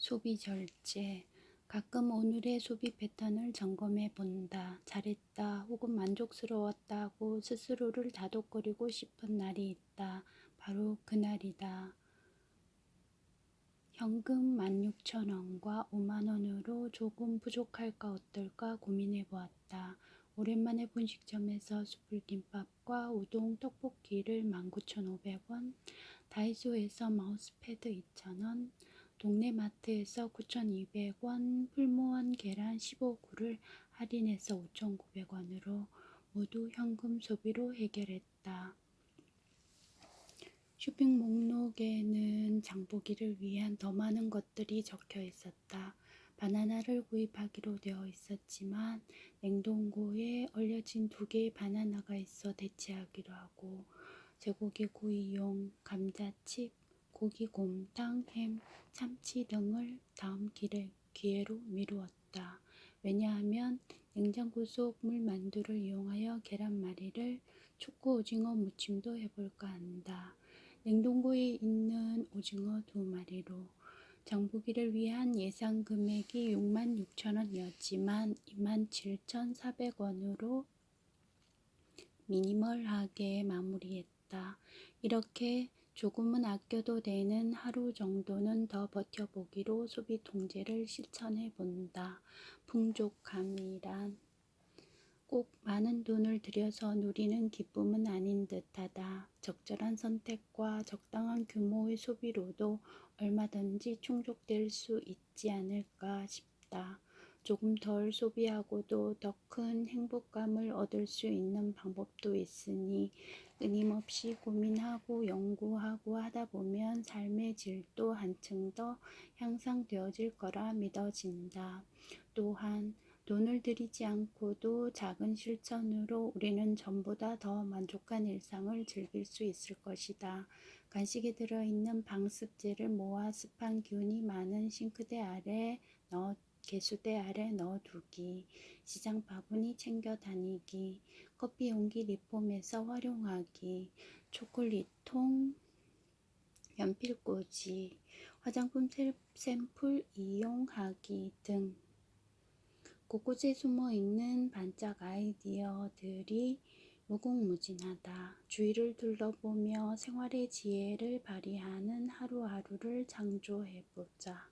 소비 절제. 가끔 오늘의 소비 패턴을 점검해 본다. 잘했다 혹은 만족스러웠다고 스스로를 다독거리고 싶은 날이 있다. 바로 그날이다. 현금 16,000원과 5만원으로 조금 부족할까 어떨까 고민해 보았다. 오랜만에 분식점에서 숯불김밥과 우동 떡볶이를 19,500원, 다이소에서 마우스패드 2,000원, 동네 마트에서 9,200원, 풀무원 계란 15구를 할인해서 5,900원으로 모두 현금 소비로 해결했다. 쇼핑 목록에는 장보기를 위한 더 많은 것들이 적혀 있었다. 바나나를 구입하기로 되어 있었지만 냉동고에 얼려진 두 개의 바나나가 있어 대체하기로 하고 쇠고기 구이용 감자칩, 고기 곰탕, 햄, 참치 등을 다음 기회, 기회로 미루었다. 왜냐하면 냉장고 속 물만두를 이용하여 계란말이를 초코 오징어 무침도 해볼까 한다. 냉동고에 있는 오징어 두 마리로 장보기를 위한 예상 금액이 66,000원이었지만 27,400원으로 미니멀하게 마무리했다. 이렇게 조금은 아껴도 되는 하루 정도는 더 버텨보기로 소비 통제를 실천해 본다. 풍족함이란 꼭 많은 돈을 들여서 누리는 기쁨은 아닌 듯하다. 적절한 선택과 적당한 규모의 소비로도 얼마든지 충족될 수 있지 않을까 싶다. 조금 덜 소비하고도 더 큰 행복감을 얻을 수 있는 방법도 있으니 끊임없이 고민하고 연구하고 하다 보면 삶의 질도 한층 더 향상되어질 거라 믿어진다. 또한 돈을 들이지 않고도 작은 실천으로 우리는 전보다 더 만족한 일상을 즐길 수 있을 것이다. 간식에 들어있는 방습제를 모아 습한 기운이 많은 싱크대 아래 넣어 개수대 아래 넣어두기, 시장 바구니 챙겨 다니기, 커피 용기 리폼해서 활용하기, 초콜릿통, 연필꽂이, 화장품 샘플 이용하기 등 곳곳에 숨어 있는 반짝 아이디어들이 무궁무진하다. 주위를 둘러보며 생활의 지혜를 발휘하는 하루하루를 창조해보자.